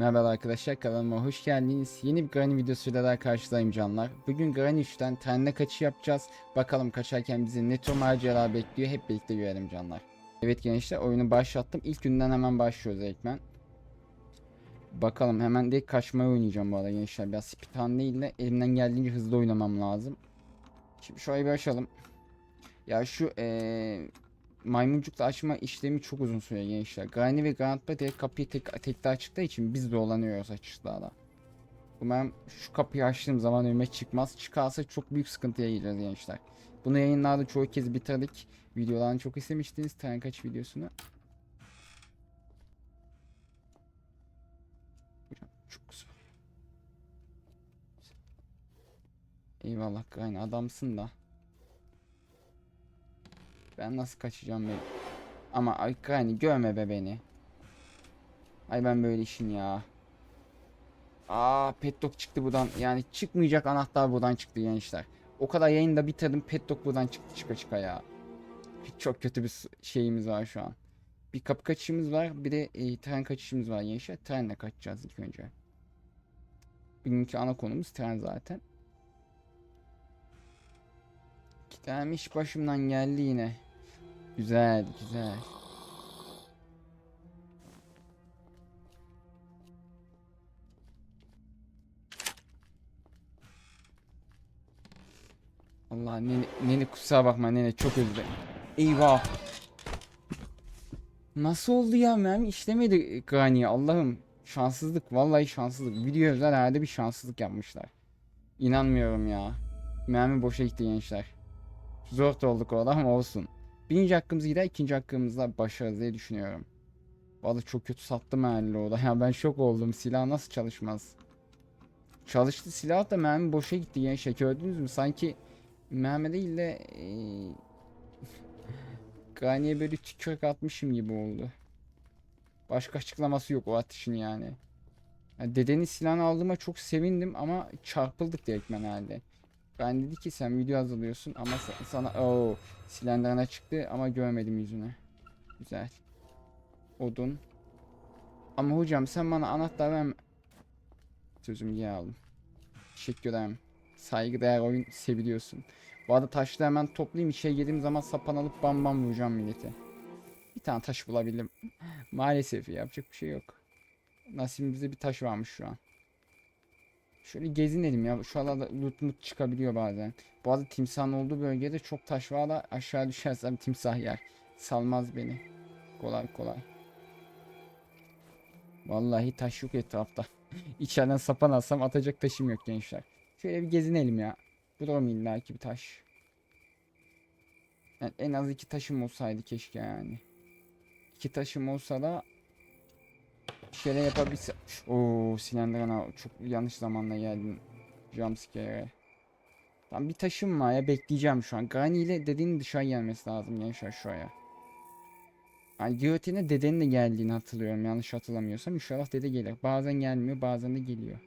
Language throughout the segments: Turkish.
Merhaba arkadaşlar kanalıma hoş geldiniz. Yeni bir Granny videosuyla daha karşıdayım canlar. Bugün Granny 3'ten trenle kaçış yapacağız. Bakalım kaçarken bizi ne tür maceralar bekliyor hep birlikte görelim canlar. Evet gençler oyunu başlattım. İlk günden hemen başlıyoruz ekmen. Bakalım hemen de kaçmayı oynayacağım bu arada gençler. Biraz speedrun değil de elimden geldiğince hızlı oynamam lazım. Şimdi şurayı bir açalım. Ya şu eee maymuncukla açma işlemi çok uzun sürüyor gençler. Granny ve Grandpa direkt kapıyı tek, tekte açtıkları için biz dolanıyoruz açışlarda. Umarım şu kapıyı açtığım zaman önüme çıkmaz. Çıkarsa çok büyük sıkıntıya gireceğiz gençler. Bunu yayınlarda çoğu kez bitirdik. Videolarını çok istemiştiniz. Tren kaç videosunu. Çok güzel. Eyvallah Granny adamsın da. Ben nasıl kaçacağım be? Ama ay Granny görme be beni. Ay ben böyle işin ya. Aa petdog çıktı buradan. Yani çıkmayacak anahtar buradan çıktı gençler. O kadar yayında bitirdim petdog buradan çıktı çıka çıka ya. Çok kötü bir şeyimiz var şu an. Bir kapı kaçışımız var bir de e, tren kaçışımız var gençler. Trenle kaçacağız ilk önce. Bugünkü ana konumuz tren zaten. İki tane iş başımdan geldi yine. Güzel, güzel. Allah nene, nene kusura bakma nene çok özür dilerim. Eyvah. Nasıl oldu ya mermi işlemedi Granny'e Allah'ım. Şanssızlık vallahi şanssızlık. Video özel herhalde bir şanssızlık yapmışlar. İnanmıyorum ya. Mermi boşa gitti gençler. Zor olduk orada ama olsun. Birinci hakkımız gider, ikinci hakkımızda başarırız diye düşünüyorum. Vallahi çok kötü sattım herhalde orada. Ya ben şok oldum. Silah nasıl çalışmaz? Çalıştı silah da mermi boşa gitti gençler. Gördünüz mü? Sanki mermi değil de eee Granny'e böyle tükürük atmışım gibi oldu. Başka açıklaması yok o atışın yani. Ya dedenin silahını aldığıma çok sevindim ama çarpıldık direktmen herhalde. Ben dedi ki sen video hazırlıyorsun ama sa- sana o silenderine çıktı ama görmedim yüzünü. Güzel. Odun. Ama hocam sen bana anahtar verme. Sözümü geri aldım. Teşekkür ederim. Saygıdeğer oyun seviliyorsun. Bu arada taşları hemen toplayayım. İçeri girdiğim zaman sapan alıp bam bam vuracağım millete. Bir tane taş bulabildim. Maalesef yapacak bir şey yok. Nasibimizde bir taş varmış şu an. Şöyle gezinelim ya. Şu arada loot mut çıkabiliyor bazen. Bu arada timsahın olduğu bölgede çok taş var da aşağı düşersem timsah yer. Salmaz beni. Kolay kolay. Vallahi taş yok etrafta. İçeriden sapan alsam atacak taşım yok gençler. Şöyle bir gezinelim ya. Bulurum illa ki bir taş. Yani en az iki taşım olsaydı keşke yani. İki taşım olsa da bir şeyler yapabilsem. Oo Silendrana çok yanlış zamanda geldim. Jumpscare'e. Tam bir taşım var ya bekleyeceğim şu an. Granny ile dedenin dışarı gelmesi lazım gençler şuraya. Yani Giyotine dedenin de geldiğini hatırlıyorum yanlış hatırlamıyorsam. İnşallah dede gelir. Bazen gelmiyor bazen de geliyor.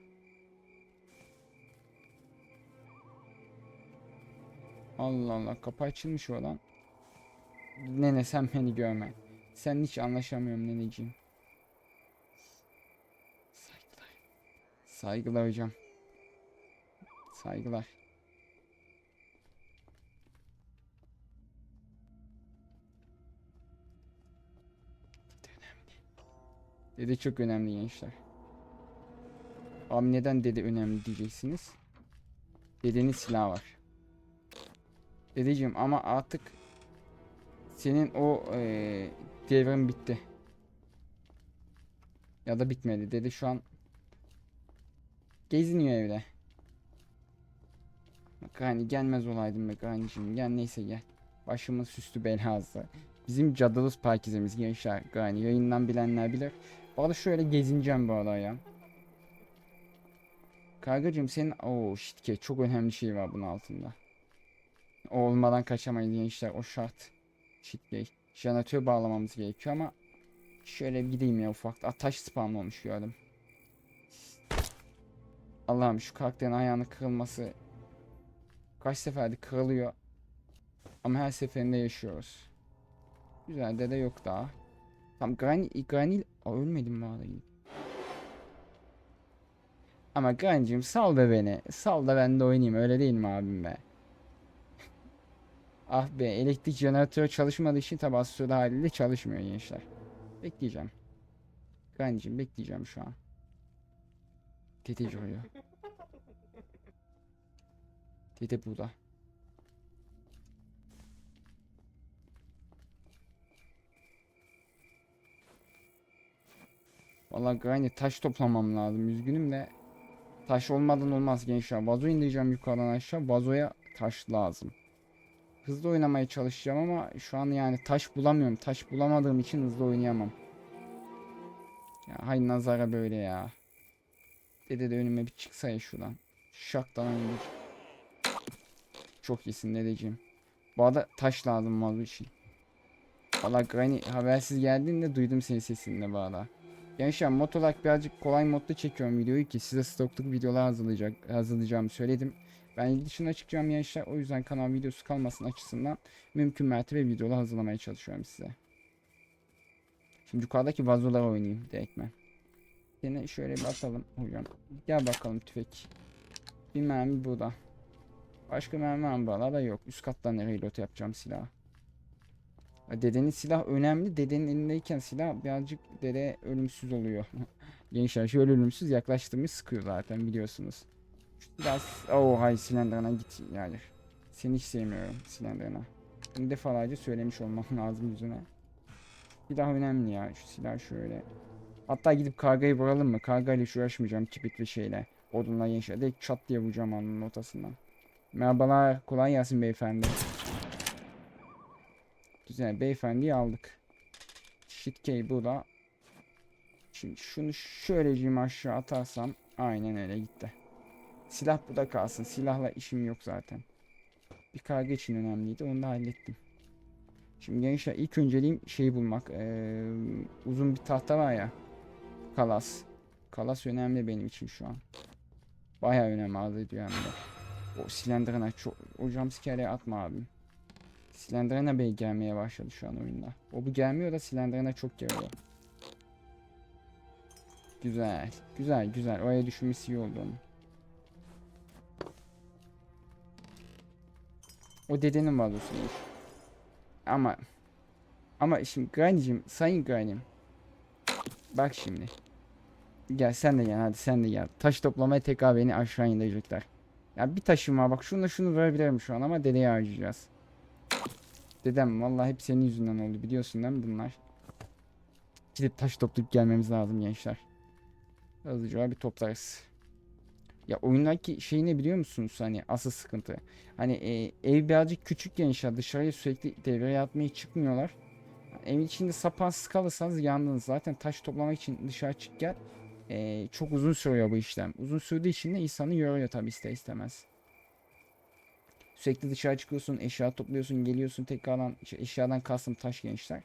Allah Allah kapı açılmış olan. Nene sen beni görme. Sen hiç anlaşamıyorum neneciğim. Saygılar hocam. Saygılar. Dede çok önemli gençler. Abi neden dede önemli diyeceksiniz. Dedenin silahı var. Dedeciğim ama artık senin o eee devrin bitti. Ya da bitmedi. Dede şu an geziniyor evde. Bak hani gelmez olaydım be Granny'cim. Gel neyse gel. Başımız süslü belası. Bizim cadılız parkizemiz gençler. Granny yayından bilenler bilir. Arada şöyle gezineceğim bu arada ya. Kargacığım senin o shit çok önemli şey var bunun altında. O olmadan kaçamayız gençler o şart. Gay. Jeneratör bağlamamız gerekiyor ama şöyle gideyim ya ufak. Aa, taş spam olmuş gördüm. Allah'ım şu karakterin ayağını kırılması kaç seferde kırılıyor. Ama her seferinde yaşıyoruz. Güzel dede yok daha. Tam Granny Aa, ölmedim mi arada? Ama Grancığım sal be beni. Sal da ben de oynayayım. Öyle değil mi abim be? Ah be elektrik jeneratörü çalışmadığı için tabi haliyle çalışmıyor gençler. Bekleyeceğim. Grancığım bekleyeceğim şu an. Dede duruyor. Dede burada. Vallahi Granny taş toplamam lazım. Üzgünüm de taş olmadan olmaz gençler. Vazo indireceğim yukarıdan aşağı. Vazoya taş lazım. Hızlı oynamaya çalışacağım ama şu an yani taş bulamıyorum. Taş bulamadığım için hızlı oynayamam. Ya hay nazara böyle ya. Dede de önüme bir çıksa ya şuradan. Şaktan indir. Çok iyisin dedeciğim. Arada taş lazım vazo için. Valla Granny habersiz geldiğinde duydum senin sesini bu arada. Gençler mod olarak birazcık kolay modda çekiyorum videoyu ki size stokluk videolar hazırlayacak, hazırlayacağımı söyledim. Ben il dışına çıkacağım gençler o yüzden kanal videosu kalmasın açısından mümkün mertebe videolar hazırlamaya çalışıyorum size. Şimdi yukarıdaki vazolar oynayayım direktmen. Yine şöyle bir atalım hocam. Gel bakalım tüfek. Bir mermi burada. Başka mermi var mı buralarda yok. Üst kattan reload yapacağım silahı. Dedenin silah önemli. Dedenin elindeyken silah birazcık dede ölümsüz oluyor. Gençler şöyle ölümsüz yaklaştığımız sıkıyor zaten biliyorsunuz. Biraz oh hay silinderına git yani. Seni hiç sevmiyorum silinderına. Bunu defalarca söylemiş olmam lazım yüzüne. Silah önemli ya. Şu silah şöyle. Hatta gidip kargayı vuralım mı? Kargayla hiç uğraşmayacağım kibrit ve şeyle. Odunla gençler. Direkt çat diye vuracağım alnının ortasından. Merhabalar. Kolay gelsin beyefendi. Güzel beyefendiyi aldık. Shitkey bu da. Şimdi şunu şöyleciğim aşağı atarsam aynen öyle gitti. Silah burada kalsın. Silahla işim yok zaten. Bir karga için önemliydi. Onu da hallettim. Şimdi gençler ilk önceliğim şeyi bulmak. Ee, uzun bir tahta var ya. Kalas. Kalas önemli benim için şu an. Bayağı önem arz ediyor hem de. O silindirine çok... O jumpscare'e atma abim. Slenderina Bey gelmeye başladı şu an oyunda. O bu gelmiyor da Slenderina çok geliyor. Güzel. Güzel güzel. Oraya düşmesi iyi oldu onun. O dedenin vazosuymuş. Ama ama şimdi Granny'cim, Sayın Granny'm. Bak şimdi. Gel sen de gel hadi sen de gel. Taş toplamaya tekrar beni aşağı indirecekler. Ya bir taşım var bak şunu şunu verebilirim şu an ama dedeye harcayacağız. Dedem vallahi hep senin yüzünden oldu biliyorsun değil mi bunlar? Gidip taş toplayıp gelmemiz lazım gençler. Hızlıca bir toplarız. Ya oyundaki şey ne biliyor musunuz hani asıl sıkıntı. Hani e, ev birazcık küçük gençler dışarıya sürekli devreye atmaya çıkmıyorlar. Evin içinde sapansız kalırsanız yandınız. Zaten taş toplamak için dışarı çık gel. E, çok uzun sürüyor bu işlem. Uzun sürdüğü için de insanı yoruyor tabi ister istemez. Sürekli dışarı çıkıyorsun, eşya topluyorsun, geliyorsun tekrardan eşyadan kastım taş gençler.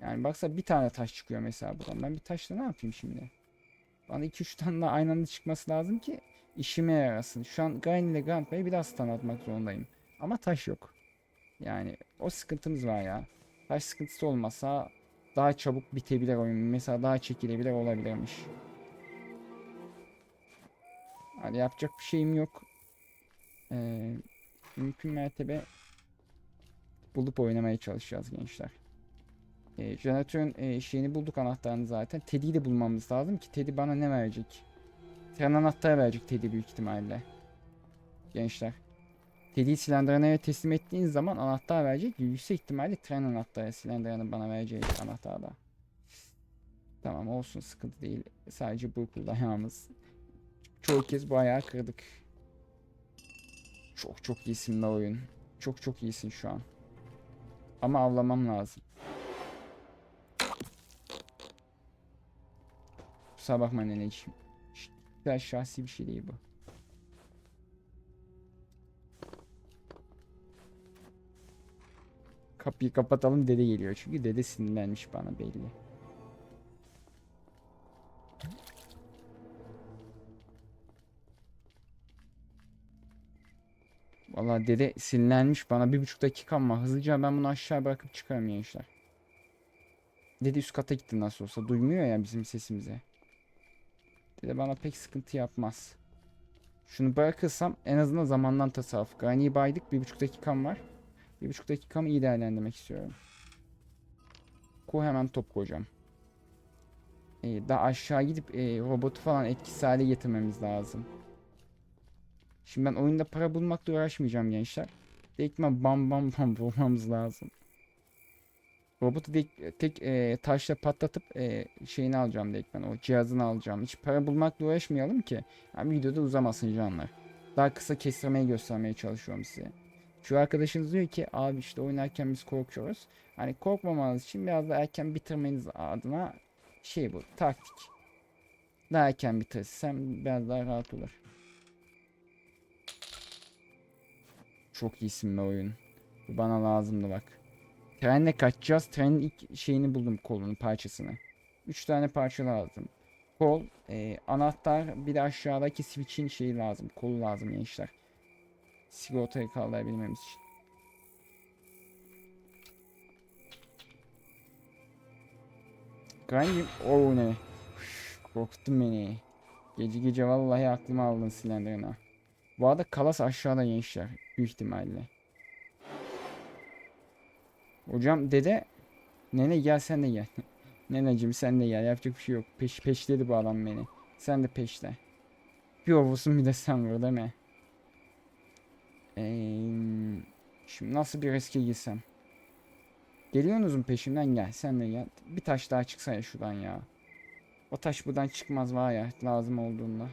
Yani baksa bir tane taş çıkıyor mesela buradan. Ben bir taşla ne yapayım şimdi? Bana 2-3 tane daha aynı anda çıkması lazım ki işime yarasın. Şu an Gain ile Grant Bey'i biraz stun atmak zorundayım. Ama taş yok. Yani o sıkıntımız var ya. Taş sıkıntısı olmasa daha çabuk bitebilir oyun. Mesela daha çekilebilir olabilirmiş. Hadi yapacak bir şeyim yok. Ee, mümkün mertebe bulup oynamaya çalışacağız gençler. E, jeneratörün e, şeyini bulduk anahtarını zaten. Teddy'yi de bulmamız lazım ki Teddy bana ne verecek? Tren anahtarı verecek Teddy büyük ihtimalle. Gençler. Teddy'yi Slenderman'a teslim ettiğin zaman anahtar verecek. Yüksek ihtimalle tren anahtarı Slenderman'ın bana vereceği anahtarda. Tamam olsun sıkıntı değil. Sadece bu kullanmamız. Çoğu kez bu ayağı kırdık. Çok çok iyisin be oyun. Çok çok iyisin şu an. Ama avlamam lazım. Kusura bakma neneciğim. Şahsi bir şey değil bu. Kapıyı kapatalım dede geliyor çünkü dede sinirlenmiş bana belli. Vallahi dede sinirlenmiş bana bir buçuk dakikam var. Hızlıca ben bunu aşağı bırakıp çıkarım gençler. Dede üst kata gitti nasıl olsa. Duymuyor ya bizim sesimizi. Dede bana pek sıkıntı yapmaz. Şunu bırakırsam en azından zamandan tasarruf. Granny'yi baydık. Bir buçuk dakikam var. Bir buçuk dakikamı iyi değerlendirmek istiyorum. Ko hemen top koyacağım. Ee, daha aşağı gidip e, robotu falan etkisiz hale getirmemiz lazım. Şimdi ben oyunda para bulmakla uğraşmayacağım gençler. Direkt bam bam bam bulmamız lazım. Robotu tek, tek e, taşla patlatıp e, şeyini alacağım direkt ben o cihazını alacağım. Hiç para bulmakla uğraşmayalım ki. Yani videoda uzamasın canlar. Daha kısa kestirmeyi göstermeye çalışıyorum size. Şu arkadaşınız diyor ki abi işte oynarken biz korkuyoruz. Hani korkmamanız için biraz da erken bitirmeniz adına şey bu taktik. Daha erken bitirsem biraz daha rahat olur. Çok iyisin be oyun. Bu bana lazımdı bak. Trenle kaçacağız. Trenin ilk şeyini buldum kolunun parçasını. 3 tane parça lazım. Kol, e, anahtar, bir de aşağıdaki switch'in şeyi lazım. Kolu lazım gençler. Sigortayı kaldırabilmemiz için. Grinding, o ne? Üf, Korkuttun beni. Gece gece vallahi aklıma aldın silenderine. Bu arada kalas aşağıda gençler. Büyük ihtimalle. Hocam dede Nene gel sen de gel. Neneciğim sen de gel. Yapacak bir şey yok. Peş, peşledi bu adam beni. Sen de peşle. Bir ovusun bir de sen vur değil mi? Şimdi nasıl bir riske girsem? Geliyorsunuz mu peşimden gel. Sen de gel. Bir taş daha çıksa ya şuradan ya. O taş buradan çıkmaz var ya lazım olduğunda.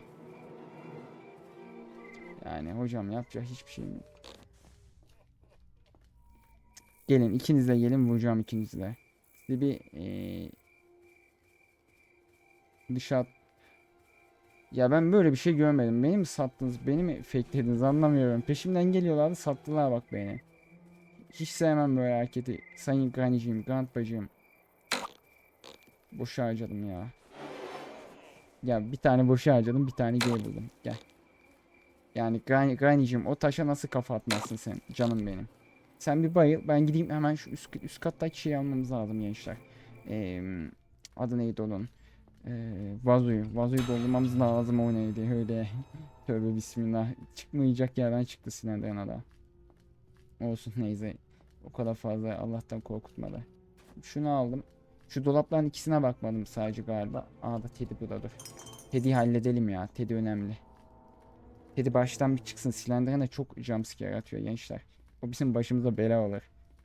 Yani hocam yapacak hiçbir şeyim yok. Gelin ikiniz de gelin vuracağım ikiniz de. Size bir eee dışa ya ben böyle bir şey görmedim. Beni mi sattınız? Beni mi fakelediniz? Anlamıyorum. Peşimden geliyorlardı sattılar bak beni. Hiç sevmem böyle hareketi. Sayın Granny'ciğim, Grandpa'cığım. Boşa harcadım ya. Ya bir tane boşa harcadım, bir tane geri buldum. Gel. Yani Granny, Granny'ciğim o taşa nasıl kafa atmazsın sen? Canım benim. Sen bir bayıl. Ben gideyim hemen şu üst, üst kattaki şeyi almamız lazım gençler. Ee, adı neydi onun? Ee, vazoyu. Vazoyu doldurmamız lazım o neydi öyle. Tövbe bismillah. Çıkmayacak yerden çıktı Sinan'dan ada. Olsun neyse. O kadar fazla Allah'tan korkutmadı. Şunu aldım. Şu dolapların ikisine bakmadım sadece galiba. Aa da Teddy burada dur. Teddy'yi halledelim ya. Teddy önemli. Teddy baştan bir çıksın. Slender'ına çok jumpscare atıyor gençler. O bizim başımıza bela olur.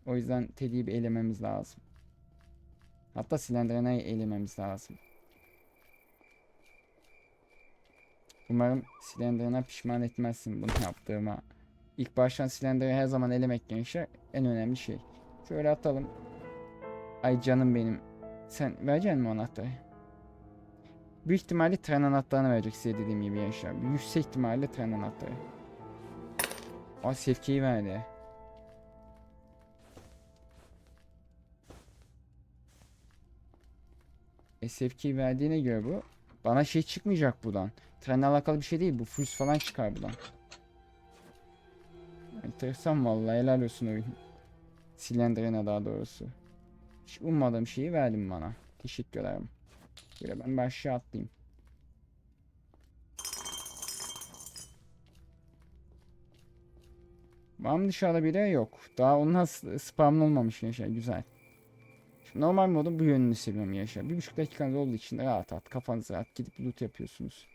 O yüzden Teddy'yi bir elememiz lazım. Hatta Slender'ını elememiz lazım. Umarım Slender'ına pişman etmezsin bunu yaptığıma. İlk baştan Slender'ı her zaman elemek gençler en önemli şey. Şöyle atalım. Ay canım benim. Sen vereceksin mi o anahtarı? Büyük ihtimalle tren anahtarını verecek size dediğim gibi gençler. Yüksek ihtimalle tren anahtarı. Aa sevkiyi verdi. SFK verdiğine göre bu. Bana şey çıkmayacak buradan. Trenle alakalı bir şey değil bu. Fuse falan çıkar buradan. Enteresan vallahi helal olsun oyun. Silenderine daha doğrusu. Hiç ummadığım şeyi verdin bana. Teşekkür ederim. Böyle ben bir aşağı atlayayım. Var mı dışarıda biri? Yok. Daha s- spamlı olmamış yaşa. Güzel. Normal modun bu yönünü seviyorum yaşa. Bir buçuk dakikanız olduğu için rahat rahat kafanız rahat gidip loot yapıyorsunuz.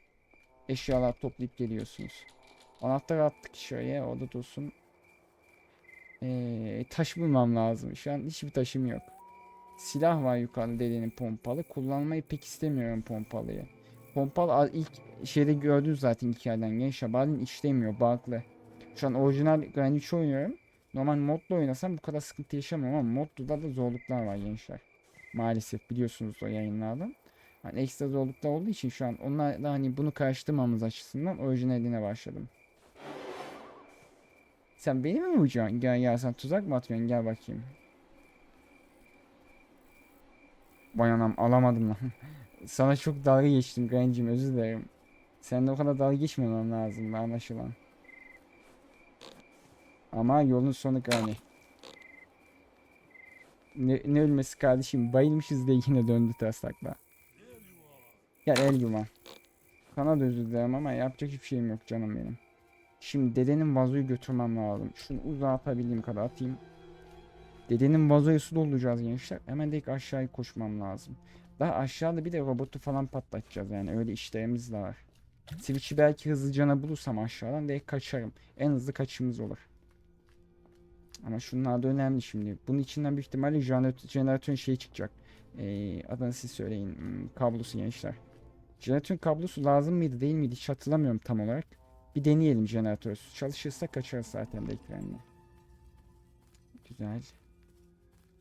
Eşyalar toplayıp geliyorsunuz. Anahtarı attık şuraya o da dursun. Ee, taş bulmam lazım. Şu an hiçbir taşım yok. Silah var yukarıda dedenin pompalı. Kullanmayı pek istemiyorum pompalıyı. Pompalı al- ilk şeyde gördünüz zaten hikayeden gençler. Bazen işlemiyor bug'lı. Şu an orijinal Grand 3 oynuyorum. Normal modla oynasam bu kadar sıkıntı yaşamam ama modda da zorluklar var gençler. Maalesef biliyorsunuz o yayınlardan. Hani ekstra zorluklar olduğu için şu an onlar da hani bunu karıştırmamız açısından orijinaline başladım. Sen beni mi vuracaksın? Gel gel sen tuzak mı atıyorsun? Gel bakayım. Vay anam alamadım lan. Sana çok dalga geçtim Grancim özür dilerim. Sen de o kadar dalga geçmemem lazım anlaşılan. Ama yolun sonu gani. Ne, ne ölmesi kardeşim bayılmışız diye yine döndü taslakla. Gel el yuvan. Sana da özür ama yapacak hiçbir şeyim yok canım benim. Şimdi dedenin vazoyu götürmem lazım. Şunu uzağa atabildiğim kadar atayım. Dedenin vazoyu su dolduracağız gençler. Hemen direkt aşağıya koşmam lazım. Daha aşağıda bir de robotu falan patlatacağız yani öyle işlerimiz de var. Switch'i belki hızlıcana bulursam aşağıdan direkt kaçarım. En hızlı kaçışımız olur. Ama şunlar da önemli şimdi. Bunun içinden büyük ihtimalle jeneratör, jeneratörün şeyi çıkacak. Ee, adını siz söyleyin. Hmm, kablosu gençler. Jeneratörün kablosu lazım mıydı değil miydi hiç hatırlamıyorum tam olarak. Bir deneyelim jeneratörsüz. Çalışırsa kaçarız zaten de ekranla. Güzel.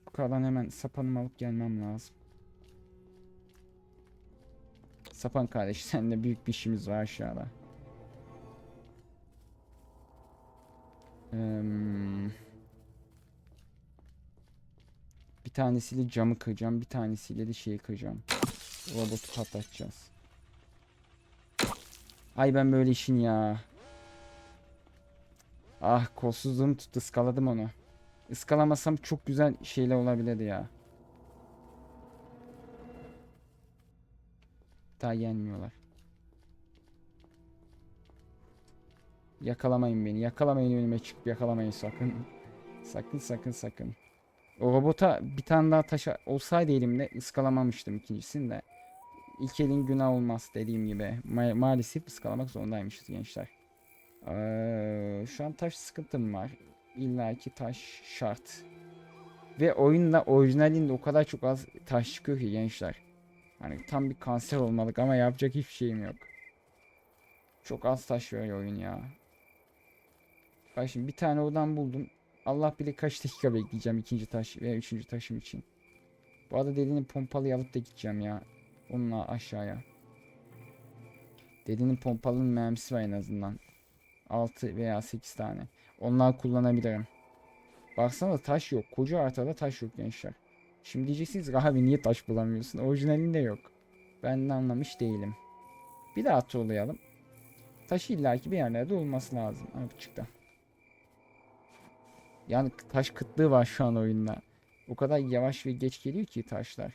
Bu kalan hemen sapanımı alıp gelmem lazım. Sapan kardeş seninle büyük bir işimiz var aşağıda. Eee, bir tanesiyle camı kıracağım, bir tanesiyle de şeyi kıracağım. Robotu patlatacağız. Ay ben böyle işin ya. Ah kolsuzluğum tuttu ıskaladım onu. Iskalamasam çok güzel şeyler olabilirdi ya. Daha yenmiyorlar. Yakalamayın beni. Yakalamayın önüme çıkıp yakalamayın sakın. Sakın sakın sakın. O robota bir tane daha taş olsaydı elimde ıskalamamıştım ikincisini de. İlk elin günah olmaz dediğim gibi. Ma- maalesef ıskalamak zorundaymışız gençler. Ee, şu an taş sıkıntım var. İlla ki taş şart. Ve oyunda orijinalinde o kadar çok az taş çıkıyor ki gençler. Hani tam bir kanser olmalık ama yapacak hiçbir şeyim yok. Çok az taş veriyor oyun ya. Bak şimdi bir tane odan buldum. Allah bilir kaç dakika bekleyeceğim ikinci taş ve üçüncü taşım için. Bu arada dediğini pompalıyı alıp da gideceğim ya. Onunla aşağıya. Dediğinin pompalının mermisi var en azından. 6 veya 8 tane. Onlar kullanabilirim. Baksana taş yok. Koca haritada taş yok gençler. Şimdi diyeceksiniz abi niye taş bulamıyorsun? Orijinalinde yok. Ben de anlamış değilim. Bir daha turlayalım. Taş illaki bir yerlerde olması lazım. Ha çıktı. Yani taş kıtlığı var şu an oyunda. O kadar yavaş ve geç geliyor ki taşlar.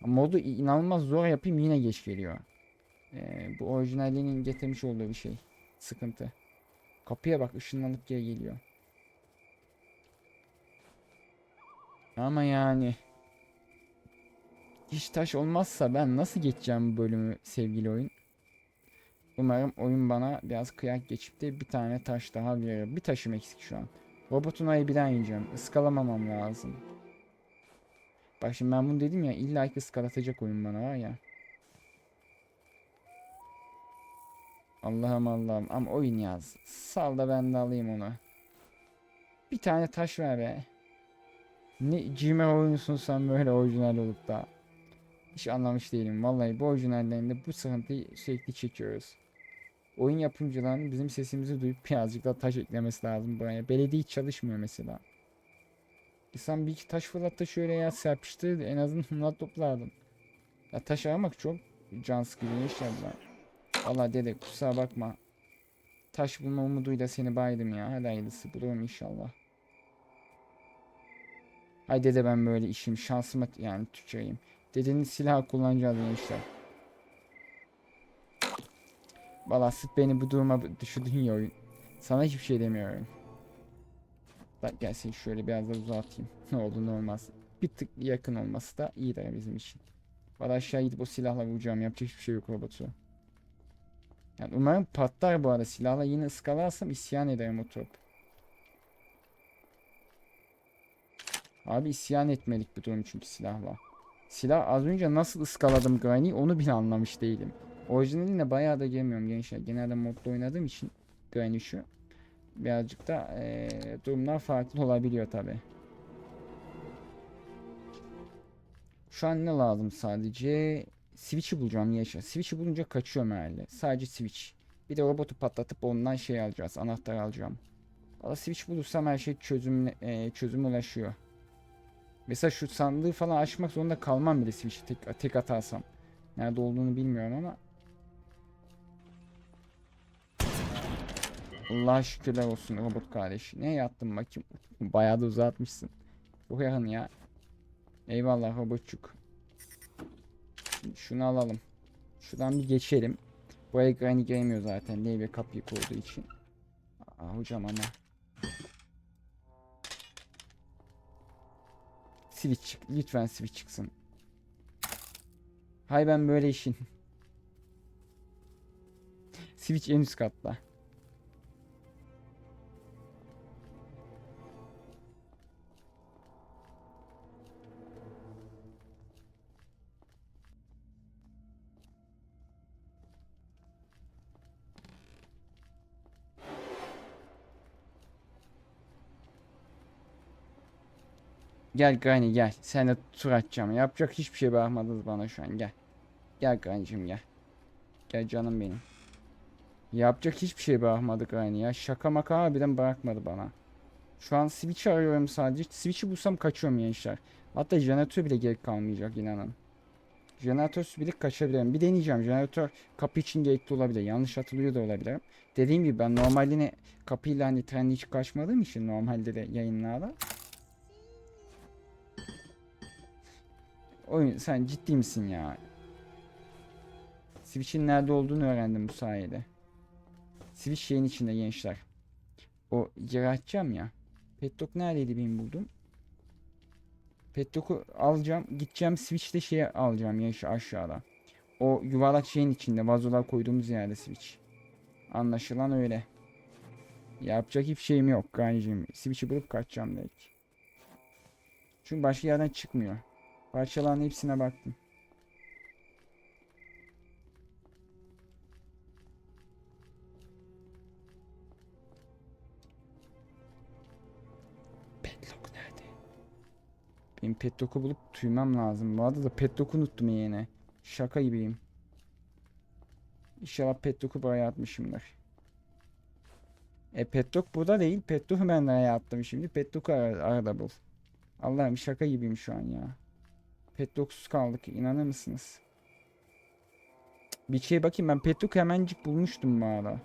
Modu inanılmaz zor yapayım yine geç geliyor. Ee, bu orijinalliğinin getirmiş olduğu bir şey. Sıkıntı. Kapıya bak ışınlanıp geri geliyor. Ama yani hiç taş olmazsa ben nasıl geçeceğim bu bölümü sevgili oyun? Umarım oyun bana biraz kıyak geçip de bir tane taş daha verir. Bir taşım eksik şu an. Robotun ayı birden yiyeceğim. Iskalamamam lazım. Bak şimdi ben bunu dedim ya illa ki ıskalatacak oyun bana var ya. Allah'ım Allah'ım ama oyun yaz. Sal da ben de alayım onu. Bir tane taş ver be. Ne cime oyunsun sen böyle orijinal olup da. Hiç anlamış değilim. Vallahi bu orijinallerinde bu sıkıntıyı sürekli çekiyoruz. Oyun yapımcılarının bizim sesimizi duyup birazcık da taş eklemesi lazım buraya. Belediye hiç çalışmıyor mesela. İnsan bir iki taş fırlattı şöyle ya serpiştirdi en azından bunlar toplardım. Ya taş aramak çok can sıkıcı inşallah. Valla dede kusura bakma. Taş bulma umuduyla seni baydım ya. Hadi hayırlısı bulurum inşallah. Hay dede ben böyle işim şansıma yani tüküreyim. Dedenin silahı kullanacağız gençler. Valla sırf beni bu duruma düşürdün ya oyun. Sana hiçbir şey demiyorum. Bak gelsin şöyle biraz da uzatayım. Ne oldu ne olmaz. Bir tık yakın olması da iyidir bizim için. Valla aşağı gidip o silahla vuracağım. Yapacak hiçbir şey yok robotu. Yani umarım patlar bu arada. Silahla yine ıskalarsam isyan ederim o top. Abi isyan etmelik bir durum çünkü silahla. Silah az önce nasıl ıskaladım Granny'i onu bile anlamış değilim. Orijinaline bayağı da gelmiyorum gençler. Genelde modda oynadığım için Granny şu. Birazcık da eee, durumlar farklı olabiliyor tabi. Şu an ne lazım sadece? Switch'i bulacağım yaşa. Switch'i bulunca kaçıyorum herhalde. Sadece Switch. Bir de robotu patlatıp ondan şey alacağız. Anahtar alacağım. Valla Switch bulursam her şey çözüm, eee çözüme ulaşıyor. Mesela şu sandığı falan açmak zorunda kalmam bile Switch'i tek, tek atarsam. Nerede olduğunu bilmiyorum ama. Allah şükürler olsun robot kardeş. Ne yattın bakayım. Bayağı da uzatmışsın. Çok yakın ya. Eyvallah robotçuk. Şunu alalım. Şuradan bir geçelim. Buraya Granny giremiyor zaten. Levye kapıyı koyduğu için. Aa, hocam ama. Switch çık. Lütfen switch çıksın. Hay ben böyle işin. Switch en üst katta. Gel Granny gel. Seninle tur atacağım. Yapacak hiçbir şey bırakmadınız bana şu an. Gel. Gel Granny'cim gel. Gel canım benim. Yapacak hiçbir şey bırakmadı Granny ya. Şaka maka harbiden bırakmadı bana. Şu an Switch arıyorum sadece. Switch'i bulsam kaçıyorum gençler. Hatta jeneratör bile gerek kalmayacak inanın. Jeneratör bile kaçabilirim. Bir deneyeceğim. Jeneratör kapı için gerekli olabilir. Yanlış hatırlıyor da olabilirim. Dediğim gibi ben normalde kapıyla hani trenle hiç kaçmadığım için normalde de yayınlarda. Oyun sen ciddi misin ya? Switch'in nerede olduğunu öğrendim bu sayede. Switch şeyin içinde gençler. O açacağım ya. Petdog neredeydi benim buldum? Petdog'u alacağım. Gideceğim Switch'te şeyi alacağım ya şu aşağıda. O yuvarlak şeyin içinde vazolar koyduğumuz yerde Switch. Anlaşılan öyle. Yapacak hiçbir şeyim yok Granny'cim. Switch'i bulup kaçacağım direkt. Çünkü başka yerden çıkmıyor. Parçaların hepsine baktım. Petlock nerede? Benim Petlock'u bulup tüymem lazım. Bu arada da Petlock'u unuttum yine. Şaka gibiyim. İnşallah Petlock'u buraya atmışımdır. E Petlock burada değil. Petlock'u ben nereye attım şimdi? Petlock'u ar arada bul. Allah'ım şaka gibiyim şu an ya. Petlock'suz kaldık. İnanır mısınız? Bir şey bakayım ben Petlock'u hemencik bulmuştum bu arada.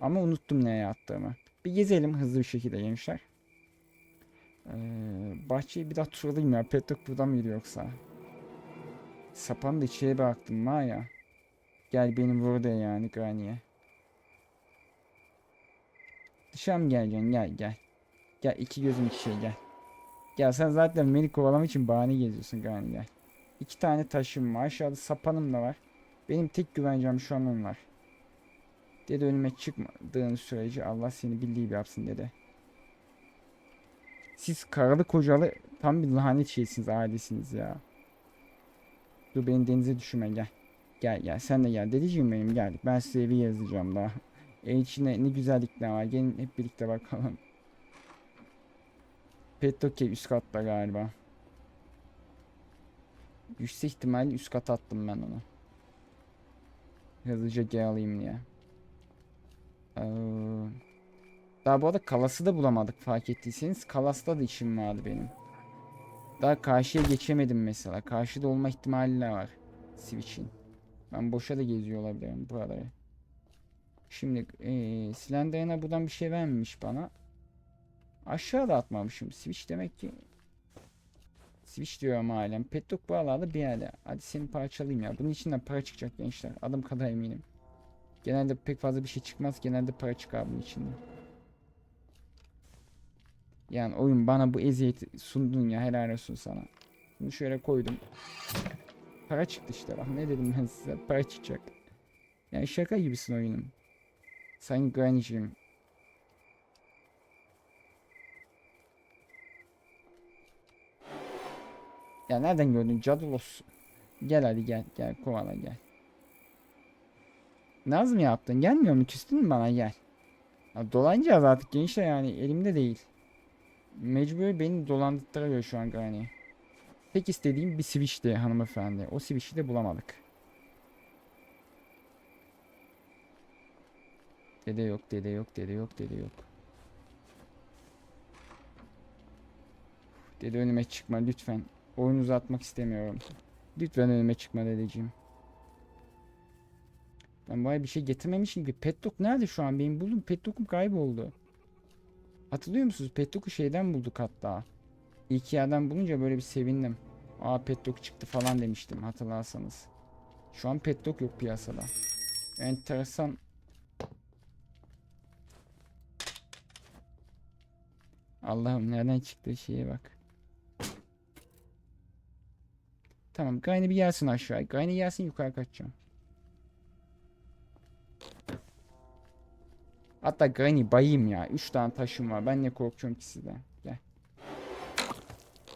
Ama unuttum neye attığımı. Bir gezelim hızlı bir şekilde gençler. Ee, bahçeyi bir daha turalayım ya. Petlock buradan mı yürüyor yoksa? Sapanı da içeri bıraktım var ya. Gel benim burada yani Granny'e. Dışarı mı geleceksin? Gel gel. Gel iki gözüm iki şey gel. Gel sen zaten beni kovalamak için bahane geziyorsun gel. İki tane taşım var. Aşağıda sapanım da var. Benim tek güvencem şu an onlar. Dede önüme çıkmadığın sürece Allah seni bildiği gibi yapsın dede. Siz karalı kocalı tam bir lanet şeysiniz ailesiniz ya. Dur beni denize düşürme gel. Gel gel sen de gel. Dedeciğim benim gel. Ben size evi yazacağım daha. Ev içinde ne güzellikler var. Gelin hep birlikte bakalım. Pettoke üst katta galiba. Yüksek ihtimal üst kata attım ben onu. Hızlıca gel alayım diye. Ee, daha bu arada Kalas'ı da bulamadık fark ettiyseniz. Kalas'ta da işim vardı benim. Daha karşıya geçemedim mesela. Karşıda olma ihtimali de var. Switch'in. Ben boşa da geziyor olabilirim buraları. Şimdi ee, Slender'ına buradan bir şey vermemiş bana. Aşağıda atmamışım. Switch demek ki Switch diyorum halen. Petlock bağlardı bir yerde. Hadi seni parçalayayım ya. Bunun içinden para çıkacak gençler. Adım kadar eminim. Genelde pek fazla bir şey çıkmaz. Genelde para çıkar bunun içinden. Yani oyun bana bu eziyeti sundun ya helal olsun sana. Bunu şöyle koydum. Para çıktı işte bak ne dedim ben size para çıkacak. Yani şaka gibisin oyunum. Sayın Granny'cim. Ya nereden gördün cadılos? Gel hadi gel gel kovala gel. Naz mı yaptın? Gelmiyor mu? Küstün mü bana gel. Ya dolanacağız artık gençler yani elimde değil. Mecbur beni dolandırtırıyor şu an Granny. Tek istediğim bir switch'ti hanımefendi. O switch'i de bulamadık. Dede yok, dede yok, dede yok, dede yok. Dede önüme çıkma lütfen. Oyun uzatmak istemiyorum. Lütfen önüme çıkma dedeciğim. Ben buraya bir şey getirmemişim ki. Petlock nerede şu an? Benim buldum. Petlock'um kayboldu. Hatırlıyor musunuz? Petlock'u şeyden bulduk hatta. İlk yerden bulunca böyle bir sevindim. Aa Petlock çıktı falan demiştim hatırlarsanız. Şu an Petlock yok piyasada. enteresan. Allah'ım nereden çıktı şeye bak. Tamam Gayne bir gelsin aşağı. Gayne gelsin yukarı kaçacağım. Hatta Granny bayayım ya. 3 tane taşım var. Ben ne korkuyorum ki sizden. Gel.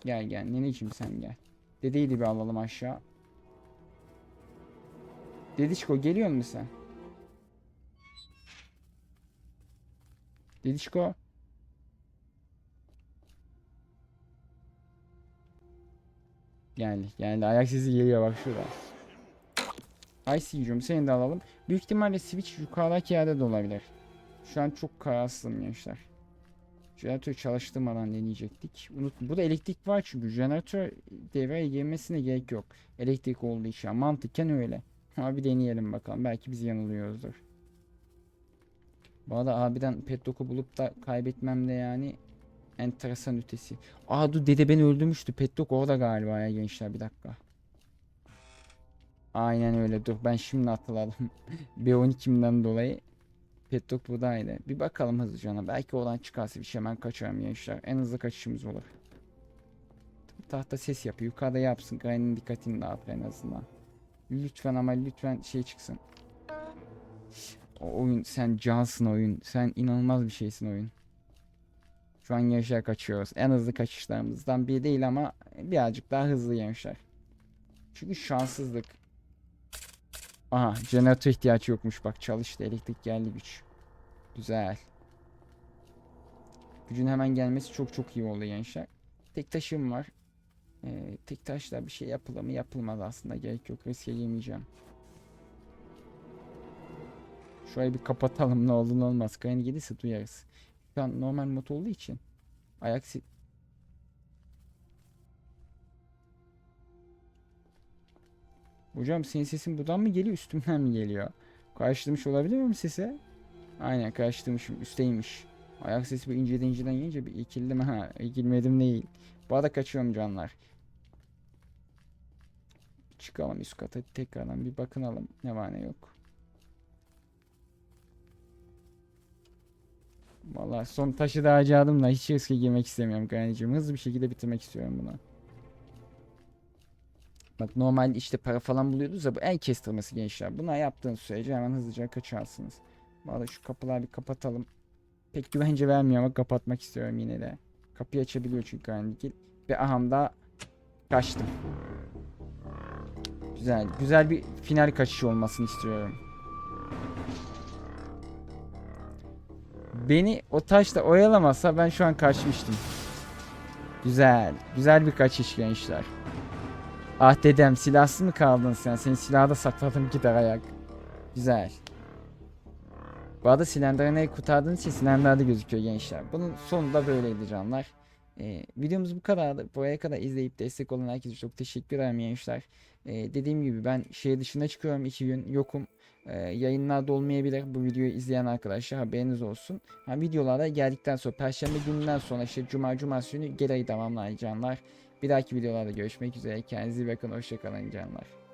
Gel gel. Neneciğim sen gel. Dedeyi de bir alalım aşağı. Dedişko geliyor musun sen? Dedişko. Geldi geldi. Ayak sesi geliyor bak şurada. IC'cum seni de alalım. Büyük ihtimalle switch yukarıdaki yerde de olabilir. Şu an çok kararsızım gençler. Jeneratör çalıştırmadan deneyecektik. Unut burada elektrik var çünkü jeneratör devreye girmesine gerek yok. Elektrik olduğu için mantıken öyle. Ama bir deneyelim bakalım. Belki biz yanılıyoruzdur. Bu arada abiden Petdog'u bulup da kaybetmem de yani enteresan ötesi. Aa dur dede beni öldürmüştü. Petdog orada galiba ya gençler bir dakika. Aynen öyle dur ben şimdi hatırladım. B12'mden dolayı Petdog buradaydı. Bir bakalım hızlıca ona. Belki oradan çıkarsa bir şey hemen kaçarım gençler. En hızlı kaçışımız olur. Tahta ses yapıyor. Yukarıda yapsın. Granny'nin dikkatini dağıtır en azından. Lütfen ama lütfen şey çıksın. O oyun sen cansın oyun. Sen inanılmaz bir şeysin oyun. Şu an gençler kaçıyoruz. En hızlı kaçışlarımızdan biri değil ama birazcık daha hızlı gençler. Çünkü şanssızlık. Aha jeneratör ihtiyaç yokmuş bak çalıştı elektrik geldi güç. Güzel. Gücün hemen gelmesi çok çok iyi oldu gençler. Tek taşım var. Ee, tek taşla bir şey yapılır mı yapılmaz aslında gerek yok riske girmeyeceğim. Şurayı bir kapatalım ne olur olmaz. Kayın gelirse duyarız. Şu an normal mod olduğu için. Ayak si- Hocam senin sesin buradan mı geliyor üstümden mi geliyor? Karşılamış olabilir miyim sese? Aynen karşılamışım üstteymiş. Ayak sesi bir inceden inceden gelince bir ikildim ha. İkilmedim değil. Bu arada kaçıyorum canlar. Çıkalım üst kata tekrardan bir bakınalım ne var ne yok. Vallahi son taşı da harcadım da hiç riske girmek istemiyorum kardeşim. Hızlı bir şekilde bitirmek istiyorum bunu. Bak normal işte para falan buluyordunuz ya bu el kestirmesi gençler. Buna yaptığınız sürece hemen hızlıca kaçarsınız. Arada şu kapıları bir kapatalım. Pek güvence vermiyor ama kapatmak istiyorum yine de. Kapıyı açabiliyor çünkü Grandikil. Ve aham da kaçtım. Güzel. Güzel bir final kaçışı olmasını istiyorum. Beni o taşla oyalamasa ben şu an kaçmıştım. Güzel. Güzel bir kaçış gençler. Ah dedem silahsız mı kaldın sen? Seni silahda sakladım gider ayak. Güzel. Bu arada silindirini kurtardığınız için silindirde gözüküyor gençler. Bunun sonu da böyleydi canlar. Ee, videomuz bu kadardı. Buraya kadar izleyip destek olan herkese çok teşekkür ederim gençler. Ee, dediğim gibi ben şehir dışına çıkıyorum. iki gün yokum. Ee, yayınlarda olmayabilir. Bu videoyu izleyen arkadaşlar haberiniz olsun. Ha, videolarda geldikten sonra Perşembe gününden sonra işte Cuma Cumartesi günü geri tamamlayacağım canlar. Bir dahaki videolarda görüşmek üzere. Kendinize iyi bakın. Hoşçakalın canlar.